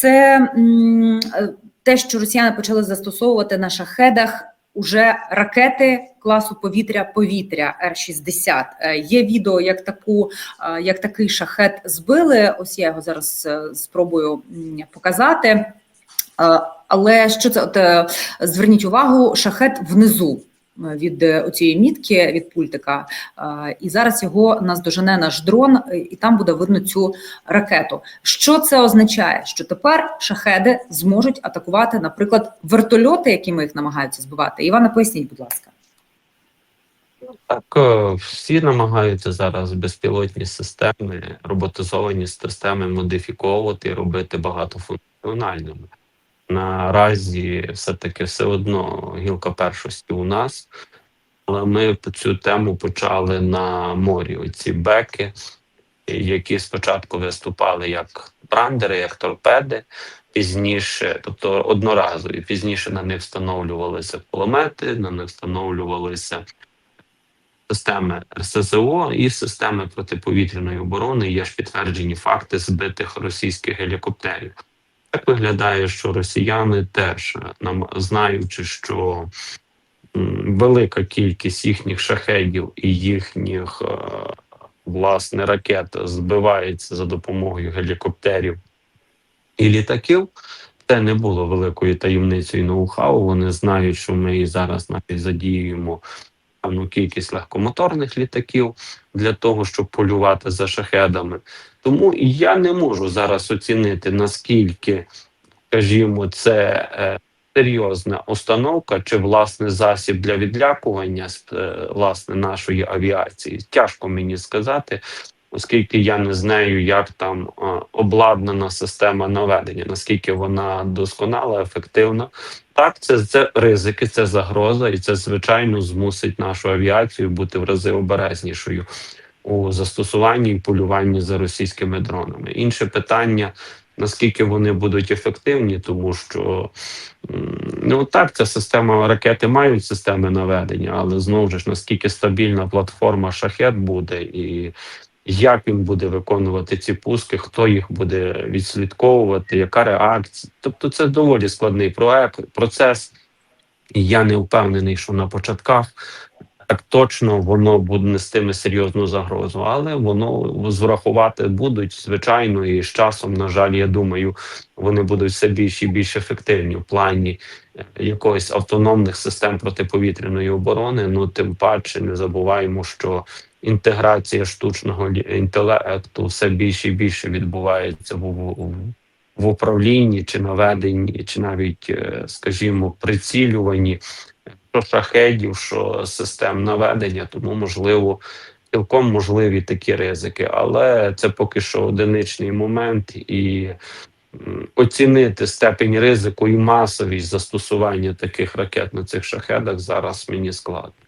це те, що росіяни почали застосовувати на шахедах уже ракети класу повітря-повітря Р-60. Е, Є відео, як таку, е, як такий шахет збили. Ось я його зараз е, спробую показати. Але що це? От, зверніть увагу, шахет внизу від е, цієї мітки від пультика. Е, І зараз його наздожене наш дрон, е, і там буде видно цю ракету. Що це означає? Що тепер шахеди зможуть атакувати, наприклад, вертольоти, якими їх намагаються збивати. Івана, поясніть, будь ласка. Так, е, всі намагаються зараз безпілотні системи, роботизовані системи модифіковувати і робити багатофункціональними. Наразі все-таки все одно гілка першості у нас, але ми цю тему почали на морі. Оці беки, які спочатку виступали як брандери, як торпеди, пізніше, тобто одноразові, пізніше на них встановлювалися кулемети, на них встановлювалися системи РСЗО і системи протиповітряної оборони. Є ж підтверджені факти збитих російських гелікоптерів. Так виглядає, що росіяни теж нам знаючи, що велика кількість їхніх шахедів і їхніх е, власне ракет збивається за допомогою гелікоптерів і літаків. Це не було великою таємницею ноу-хау. Вони знають, що ми і зараз навіть задіюємо певну кількість легкомоторних літаків для того, щоб полювати за шахедами. Тому я не можу зараз оцінити наскільки, скажімо, це е, серйозна установка чи власне засіб для відлякування е, власне нашої авіації. Тяжко мені сказати. Оскільки я не знаю, як там обладнана система наведення, наскільки вона досконала, ефективна, так, це, це ризики, це загроза, і це звичайно змусить нашу авіацію бути в рази обережнішою у застосуванні і полюванні за російськими дронами. Інше питання. Наскільки вони будуть ефективні, тому що ну так, ця система ракети мають системи наведення, але знову ж наскільки стабільна платформа шахет буде, і як він буде виконувати ці пуски, хто їх буде відслідковувати, яка реакція. Тобто, це доволі складний проект, процес. І я не впевнений, що на початках так точно воно буде нестиме серйозну загрозу, але воно зрахувати будуть звичайно, і з часом, на жаль, я думаю, вони будуть все більш і більш ефективні в плані е, якоїсь автономних систем протиповітряної оборони. Ну тим паче не забуваємо, що інтеграція штучного інтелекту все більше і більше відбувається в, в, в управлінні чи наведенні, чи навіть, е, скажімо, прицілюванні що шахедів, що систем наведення, тому можливо. Цілком можливі такі ризики, але це поки що одиничний момент, і оцінити степень ризику і масовість застосування таких ракет на цих шахедах зараз мені складно.